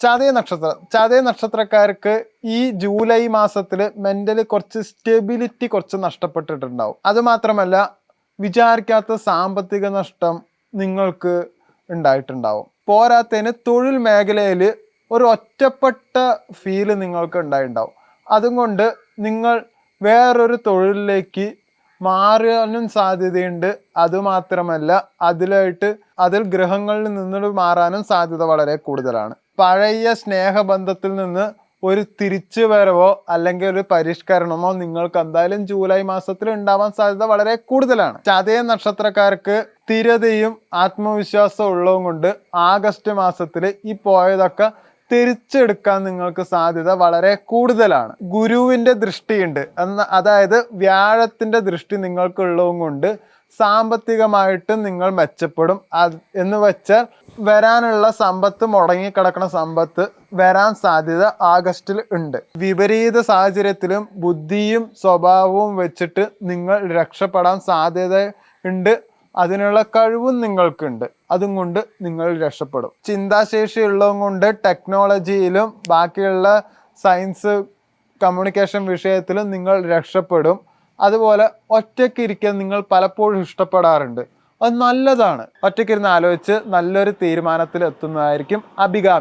ചതയ നക്ഷത്രം ചതയ നക്ഷത്രക്കാർക്ക് ഈ ജൂലൈ മാസത്തിൽ മെന്റലി കുറച്ച് സ്റ്റെബിലിറ്റി കുറച്ച് നഷ്ടപ്പെട്ടിട്ടുണ്ടാവും. അതുമാത്രമല്ല വിചാരിക്കാത്ത സാമ്പത്തിക നഷ്ടം നിങ്ങൾക്ക് ഉണ്ടായിട്ടുണ്ടാവും. പോരാത്തതിന് തൊഴിൽ മേഖലയിൽ ഒരു ഒറ്റപ്പെട്ട ഫീൽ നിങ്ങൾക്ക് ഉണ്ടായിട്ടുണ്ടാവും. അതുകൊണ്ട് നിങ്ങൾ വേറൊരു തൊഴിലിലേക്ക് മാറാനും സാധ്യതയുണ്ട്. അതുമാത്രമല്ല അതിലായിട്ട് അതിൽ ഗ്രഹങ്ങളിൽ നിന്നും മാറാനും സാധ്യത വളരെ കൂടുതലാണ്. പഴയ സ്നേഹബന്ധത്തിൽ നിന്ന് ഒരു തിരിച്ചു വരവോ അല്ലെങ്കിൽ ഒരു പരിഷ്കരണമോ നിങ്ങൾക്ക് എന്തായാലും ജൂലൈ മാസത്തിൽ ഉണ്ടാവാൻ സാധ്യത വളരെ കൂടുതലാണ്. ചതയ നക്ഷത്രക്കാർക്ക് സ്ഥിരതയും ആത്മവിശ്വാസവും ഉള്ളതും കൊണ്ട് ആഗസ്റ്റ് മാസത്തിൽ ഈ പോയതൊക്കെ തിരിച്ചെടുക്കാൻ നിങ്ങൾക്ക് സാധ്യത വളരെ കൂടുതലാണ്. ഗുരുവിന്റെ ദൃഷ്ടിയുണ്ട്. എന്ന അതായത് വ്യാഴത്തിന്റെ ദൃഷ്ടി നിങ്ങൾക്കുള്ളതും കൊണ്ട് സാമ്പത്തികമായിട്ടും നിങ്ങൾ മെച്ചപ്പെടും. അത് എന്ന് വെച്ചാൽ വരാനുള്ള സമ്പത്ത് മുടങ്ങിക്കിടക്കുന്ന സമ്പത്ത് വരാൻ സാധ്യത ആഗസ്റ്റിൽ ഉണ്ട്. വിപരീത സാഹചര്യത്തിലും ബുദ്ധിയും സ്വഭാവവും വെച്ചിട്ട് നിങ്ങൾ രക്ഷപ്പെടാൻ സാധ്യത ഉണ്ട്. അതിനുള്ള കഴിവും നിങ്ങൾക്കുണ്ട്. അതും കൊണ്ട് നിങ്ങൾ രക്ഷപ്പെടും. ചിന്താശേഷി ഉള്ളതും കൊണ്ട് ടെക്നോളജിയിലും ബാക്കിയുള്ള സയൻസ് കമ്മ്യൂണിക്കേഷൻ വിഷയത്തിലും നിങ്ങൾ രക്ഷപ്പെടും. അതുപോലെ ഒറ്റയ്ക്ക് ഇരിക്കാൻ നിങ്ങൾ പലപ്പോഴും ഇഷ്ടപ്പെടാറുണ്ട്. അത് നല്ലതാണ്. ഒറ്റയ്ക്കിരുന്ന് ആലോചിച്ച് നല്ലൊരു തീരുമാനത്തിൽ എത്തുന്നതായിരിക്കും അഭികാമ്യം.